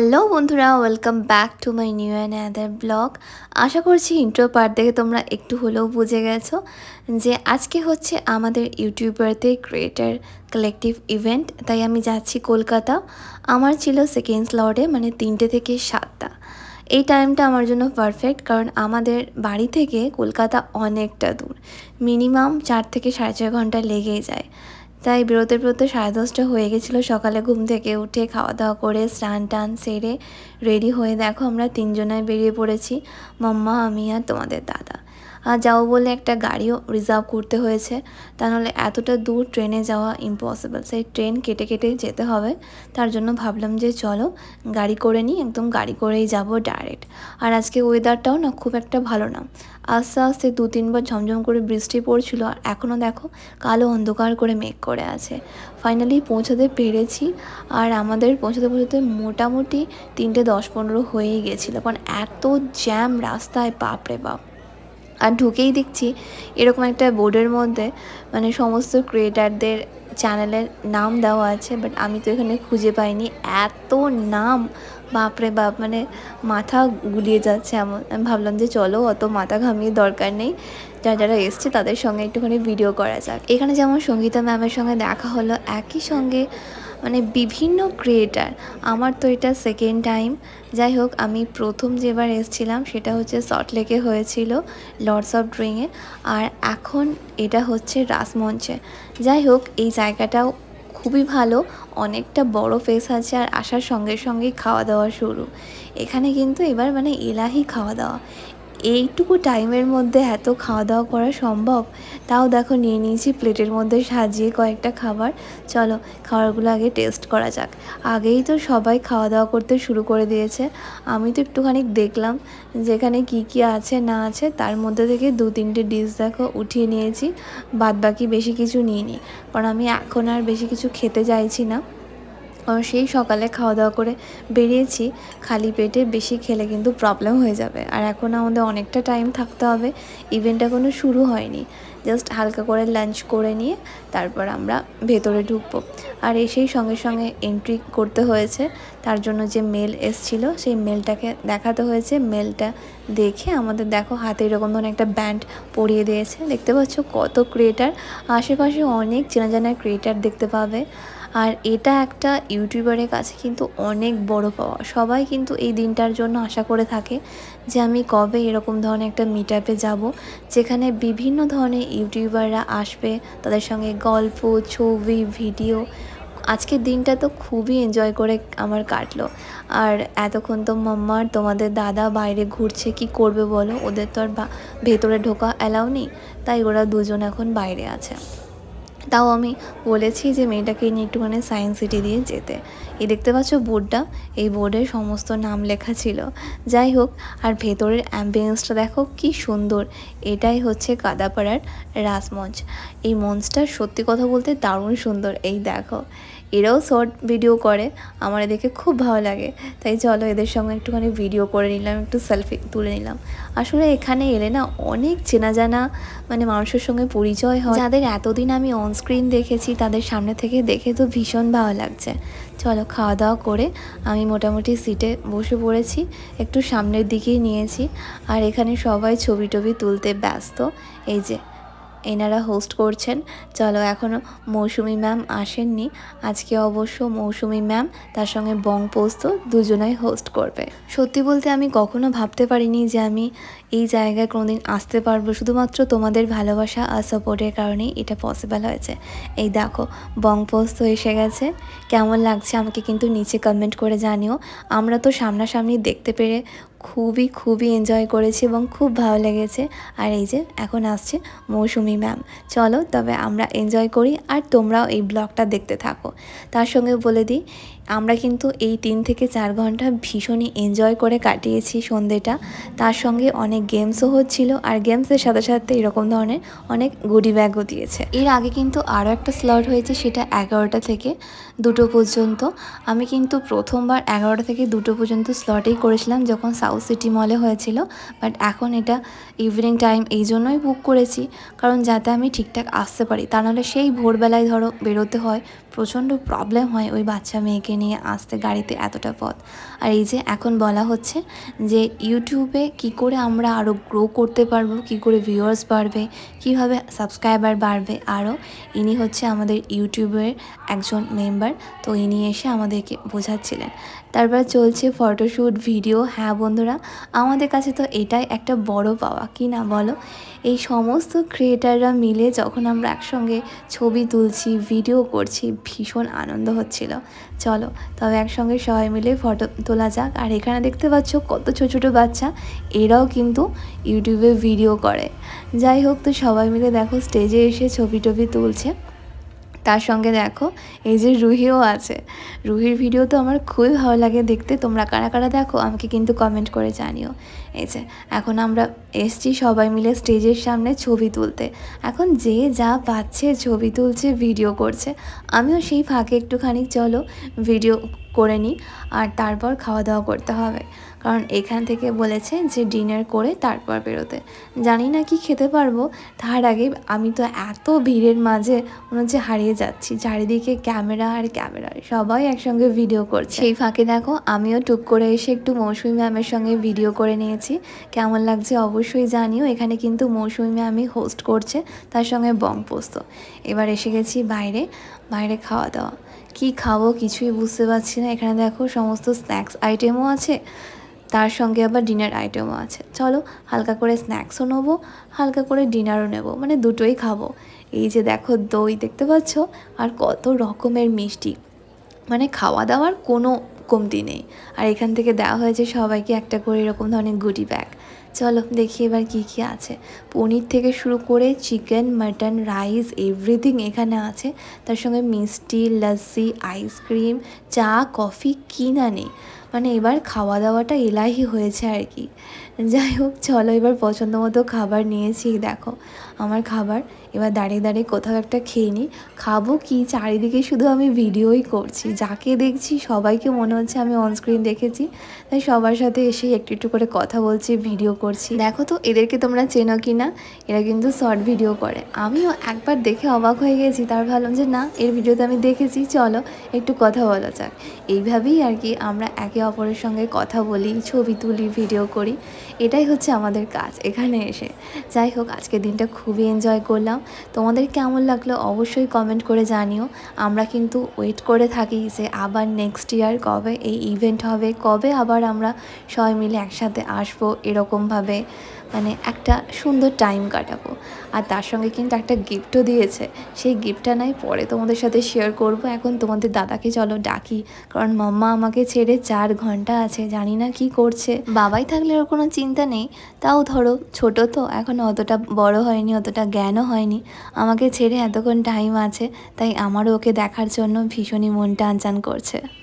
Hello বন্ধুরা welcome back to my new and another blog আশা করছি intro part দেখে তোমরা একটু হলেও বুঝে গেছো যে আজকে হচ্ছে আমাদের ইউটিউবারদের ক্রিয়েটার কালেকটিভ ইভেন্ট তাই আমি যাচ্ছি কলকাতা। আমার ছিল সেকেন্ড স্লটে মানে তিনটে থেকে সাতটা। এই টাইমটা আমার জন্য পারফেক্ট কারণ আমাদের বাড়ি থেকে কলকাতা অনেকটা দূর। মিনিমাম চার থেকে সাড়ে চার ঘণ্টা লেগেই যায়। তাই বেরোতে বেরোতে সাড়ে দশটা হয়ে গেছিল। সকালে ঘুম থেকে উঠে খাওয়া দাওয়া করে স্নান টান সেরে রেডি হয়ে দেখো আমরা তিনজনায় বেরিয়ে পড়েছি। মাম্মা, আমি আর তোমাদের দাদা। আর যাও বলে একটা গাড়িও রিজার্ভ করতে হয়েছে। তা নাহলে এতটা দূর ট্রেনে যাওয়া ইম্পসিবল সেই ট্রেন কেটে কেটে যেতে হবে। তার জন্য ভাবলাম যে চলো গাড়ি করে নিই, একদম গাড়ি করেই যাব ডাইরেক্ট আর আজকে ওয়েদারটাও না খুব একটা ভালো না। আস্তে আস্তে দু তিনবার ঝমঝম করে বৃষ্টি পড়ছিল আর এখনও দেখো কালো অন্ধকার করে মেঘ করে আছে। ফাইনালি পৌঁছাতে পেরেছি। আর আমাদের পৌঁছাতে পৌঁছাতে মোটামুটি তিনটে দশ পনেরো হয়েই গেছিল। কারণ এত জ্যাম রাস্তায়, বাপরে বাপ। আর ঢুকেই দেখছি এরকম একটা বোর্ডের মধ্যে মানে সমস্ত ক্রিয়েটারদের চ্যানেলের নাম দেওয়া আছে বাট আমি তো এখানে খুঁজে পাইনি। এত নাম, বাপরে বাপ মানে মাথা গুলিয়ে যাচ্ছে এমন। আমি ভাবলাম যে চলো, অত মাথা ঘামিয়ে দরকার নেই। যারা যারা এসছে, তাদের সঙ্গে একটুখানি ভিডিও করা যাক। এখানে যেমন সঙ্গীতা ম্যামের সঙ্গে দেখা হলো, একই সঙ্গে মানে বিভিন্ন ক্রিয়েটার আমার তো এটা সেকেন্ড টাইম যাই হোক, আমি প্রথম যেবার এসেছিলাম সেটা হচ্ছে সল্টলেকে হয়েছিল লর্ডস অফ ড্রিংয়ে আর এখন এটা হচ্ছে রাসমঞ্চে যাই হোক, এই জায়গাটাও খুবই ভালো, অনেকটা বড় ফেস আছে আর আসার সঙ্গে সঙ্গেই খাওয়া দাওয়া শুরু। এখানে কিন্তু এবার মানে এলাহি খাওয়া দাওয়া। এইটুকু টাইমের মধ্যে এত খাওয়া দাওয়া করা সম্ভব? তাও দেখো, নিয়ে নিয়েছি প্লেটের মধ্যে সাজিয়ে কয়েকটা খাবার। চলো, খাবারগুলো আগে টেস্ট করা যাক। আগেই তো সবাই খাওয়া দাওয়া করতে শুরু করে দিয়েছে। আমি তো একটুখানি দেখলাম যেখানে কি কি আছে, না আছে, তার মধ্যে থেকে দু তিনটে ডিশ দেখো উঠিয়ে নিয়েছি। বাদ বাকি বেশি কিছু নিইনি। কারণ আমি এখন আর বেশি কিছু খেতে চাইছি না। সেই সকালে খাওয়া দাওয়া করে বেরিয়েছি। খালি পেটে বেশি খেলে কিন্তু প্রবলেম হয়ে যাবে। আর এখন আমাদের অনেকটা টাইম থাকতে হবে। ইভেন্টটা কোনো শুরু হয়নি। জাস্ট হালকা করে লাঞ্চ করে নিয়ে তারপর আমরা ভেতরে ঢুকবো। আর এসেই সঙ্গে সঙ্গে এন্ট্রি করতে হয়েছে। তার জন্য যে মেল এসছিল, সেই মেলটাকে দেখাতে হয়েছে। মেলটা দেখে আমাদের দেখো হাতে এরকম ধরনের একটা ব্যান্ড পরিয়ে দিয়েছে। দেখতে পাচ্ছ কত ক্রিয়েটার আশেপাশে অনেক চেনা জানা ক্রিয়েটার দেখতে পাবে। আর এটা একটা ইউটিউবারের কাছে কিন্তু অনেক বড় পাওয়া। সবাই কিন্তু এই দিনটার জন্য আশা করে থাকে যে আমি কবে এরকম ধরনের একটা মিট আপে যাব, যেখানে বিভিন্ন ধরনের ইউটিউবাররা আসবে, তাদের সঙ্গে গল্প, ছবি ভিডিও আজকের দিনটা তো খুবই এনজয় করে আমার কাটলো। আর এতক্ষণ তো মাম্মার তোমাদের দাদা বাইরে ঘুরছে, কি করবে বলো? ওদের তো আর ভেতরে ঢোকা অ্যালাউ নেই, তাই ওরা দুজন এখন বাইরে আছে। তাও আমি বলেছি যে মেয়েটাকে নিয়ে একটুখানি সায়েন্স সিটি দিয়ে যেতে। এই দেখতে পাচ্ছ বোর্ডটা এই বোর্ডের সমস্ত নাম লেখা ছিল। যাই হোক, আর ভেতরের অ্যাম্বিয়েন্সটা দেখো কি সুন্দর। এটাই হচ্ছে কাদাপাড়ার রাসমঞ্চ এই মঞ্চটা সত্যি কথা বলতে দারুণ সুন্দর। এই দেখো এরাও শর্ট ভিডিও করে, আমার এদেরকে খুব ভালো লাগে। তাই চলো এদের সঙ্গে একটুখানি ভিডিও করে নিলাম, একটু সেলফি তুলে নিলাম। আসলে এখানে এলে না অনেক চেনা জানা মানে মানুষের সঙ্গে পরিচয় হয়। যাদের এতদিন আমি অনস্ক্রিন দেখেছি, তাদের সামনে থেকে দেখে তো ভীষণ ভালো লাগছে। চলো খাওয়া দাওয়া করে আমি মোটামুটি সিটে বসে পড়েছি, একটু সামনের দিকেই নিয়েছি। আর এখানে সবাই ছবি টবি তুলতে ব্যস্ত। এই যে এনারা হোস্ট করছেন। চলো এখনও মৌসুমি ম্যাম আসেননি। আজকে অবশ্য মৌসুমি ম্যাম তার সঙ্গে বং পোস্ত দুজনাই হোস্ট করবে। সত্যি বলতে আমি কখনো ভাবতে পারিনি যে আমি এই জায়গায় কোনোদিন আসতে পারব। শুধুমাত্র তোমাদের ভালোবাসা আর সাপোর্টের কারণেই এটা পসিবল হয়েছে। এই দেখো, বং পোস্ত এসে গেছে। কেমন লাগছে আমাকে কিন্তু নিচে কমেন্ট করে জানিও। আমরা তো সামনাসামনি দেখতে পেরে খুবই খুবই এনজয় করেছি এবং খুব ভালো লেগেছে। আর এই যে এখন আসছে মৌসুমি ম্যাম চলো তবে আমরা এনজয় করি আর তোমরাও এই ব্লগটা দেখতে থাকো। তার সঙ্গে বলে দিই আমরা কিন্তু এই তিন থেকে চার ঘণ্টা ভীষণই এনজয় করে কাটিয়েছি সন্ধেটা। তার সঙ্গে অনেক গেমসও হচ্ছিল আর গেমসের সাথে সাথে এরকম ধরনের অনেক গুডি ব্যাগও দিয়েছে। এর আগে কিন্তু আরও একটা স্লট হয়েছে সেটা এগারোটা থেকে দুটো পর্যন্ত। আমি কিন্তু প্রথমবার এগারোটা থেকে দুটো পর্যন্ত স্লটেই করেছিলাম যখন সাউথ সিটি মলে হয়েছিল। বাট এখন এটা ইভিনিং টাইম এই জন্যই বুক করেছি। কারণ যাতে আমি ঠিকঠাক আসতে পারি। তা নাহলে সেই ভোরবেলায় ধরো বেরোতে হয় প্রচণ্ড প্রবলেম হয় ওই বাচ্চা মেয়েকে নিয়ে আসতে গাড়িতে এতটা পথ। আর এই যে এখন বলা হচ্ছে যে ইউটিউবে কি করে আমরা আরও গ্রো করতে পারব, কি করে ভিউয়ার্স বাড়বে, কীভাবে সাবস্ক্রাইবার বাড়বে আরও ইনি হচ্ছে আমাদের ইউটিউবের একজন মেম্বার তো ইনি এসে আমাদেরকে বোঝাচ্ছিলেন। তারপর চলছে ফটোশ্যুট ভিডিও হ্যাঁ বন্ধুরা, আমাদের কাছে তো এটাই একটা বড় পাওয়া, কি না বলো? এই সমস্ত ক্রিয়েটাররা মিলে যখন আমরা একসঙ্গে ছবি তুলছি ভিডিও করছি ভীষণ আনন্দ হচ্ছিল। চলো, তবে একসঙ্গে সবাই মিলে ফটো তোলা যাক। আর এখানে দেখতে পাচ্ছ কত ছোট ছোট বাচ্চা। এরাও কিন্তু ইউটিউবে ভিডিও করে। যাই হোক, তো সবাই মিলে দেখো স্টেজে এসে ছবি টবি তুলছে। তার সঙ্গে দেখো, এই যে রুহিও আছে। রুহির ভিডিও তো আমার খুবই ভালো লাগে দেখতে। তোমরা কারা কারা দেখো, আমাকে কিন্তু কমেন্ট করে জানিও। এই যে, এখন আমরা এসছি সবাই মিলে স্টেজের সামনে ছবি তুলতে। এখন যে যা পাচ্ছে, ছবি তুলছে ভিডিও করছে, আমিও সেই ফাঁকে একটুখানি চলো ভিডিও করে নিই। আর তারপর খাওয়া দাওয়া করতে হবে। কারণ এখান থেকে বলেছে যে ডিনার করে তারপর বেরোতে। জানি না কি খেতে পারব, তার আগে আমি তো এত ভিড়ের মাঝে মনে হচ্ছে হারিয়ে যাচ্ছি, চারিদিকে ক্যামেরা আর ক্যামেরা, সবাই একসঙ্গে ভিডিও করছে। সেই ফাঁকে দেখো, আমিও টুক করে এসে একটু মৌসুমি ম্যামের সঙ্গে ভিডিও করে নিয়েছি। কেমন লাগছে অবশ্যই জানিও, এখানে কিন্তু মৌসুমি ম্যামই হোস্ট করছে, তার সঙ্গে বং পোস্ত। এবার এসে গেছি বাইরে বাইরে খাওয়া দাওয়া কি খাব কিছুই বুঝতে পারছি না, এখানে দেখো সমস্ত স্ন্যাক্স আইটেমও আছে। তার সঙ্গে আবার ডিনার আইটেমও আছে। চলো হালকা করে স্ন্যাক্সও নেব, হালকা করে ডিনারও নেব মানে দুটোই খাব। এই যে দেখো দই দেখতে পাচ্ছ, আর কত রকমের মিষ্টি। মানে খাওয়া দাওয়ার কোনো কমতি নেই। আর এখান থেকে দেওয়া হয়েছে সবাইকে একটা করে এরকম ধরনের গুটি ব্যাগ চলো দেখি এবার কী কী আছে। পনির থেকে শুরু করে চিকেন মাটন রাইস এভরিথিং এখানে আছে। তার সঙ্গে মিষ্টি লস্যি আইসক্রিম চা কফি কি না নেই। মানে এবার খাওয়া দাওয়াটা এলাহি হয়েছে আর কি। যাই হোক, চলো এবার পছন্দ মতো খাবার নিয়েছি, দেখো। আমার খাবার এবার দাঁড়িয়ে দাঁড়িয়ে কোথাও একটা খেয়ে নিই। খাব কি? চারিদিকে শুধু আমি ভিডিওই করছি। যাকে দেখছি, সবাইকে মনে হচ্ছে আমি অনস্ক্রিন দেখেছি। তাই সবার সাথে এসে একটু একটু করে কথা বলছি ভিডিও করছি। দেখো তো, এদেরকে তোমরা চেনো কি না এরা কিন্তু শর্ট ভিডিও করে। আমিও একবার দেখে অবাক হয়ে গেছি। তার ভাবলাম যে না, এর ভিডিওতে আমি দেখেছি। চলো, একটু কথা বলা যাক। এইভাবেই আর কি আমরা একে অপরের সঙ্গে কথা বলি, ছবি তুলি ভিডিও করি। এটাই হচ্ছে আমাদের কাজ এখানে এসে। যাই হোক আজকে দিনটা খুবই এনজয় করলাম। তোমাদের কেমন লাগল অবশ্যই কমেন্ট করে জানিও। আমরা কিন্তু ওয়েট করে থাকি যে আবার নেক্সট ইয়ার কবে এই ইভেন্ট হবে, কবে আবার আমরা সবাই মিলে একসাথে আসব এরকমভাবে। মানে একটা সুন্দর টাইম কাটাবো। আর তার সঙ্গে কিন্তু একটা গিফটও দিয়েছে। সেই গিফটটা নাই, পরে তোমাদের সাথে শেয়ার করব। এখন তোমাদের দাদাকে চলো ডাকি। কারণ মাম্মা আমাকে ছেড়ে চার ঘণ্টা আছে, জানি না কি করছে। বাবাই থাকলে ওর কোনো চিন্তা নেই। তাও ধরো, ছোট তো, এখন অতটা বড় হয়নি, অতটা জ্ঞানও হয়নি। আমাকে ছেড়ে এতক্ষণ টাইম আছে, তাই আমারও ওকে দেখার জন্য ভীষণই মন টানচান করছে।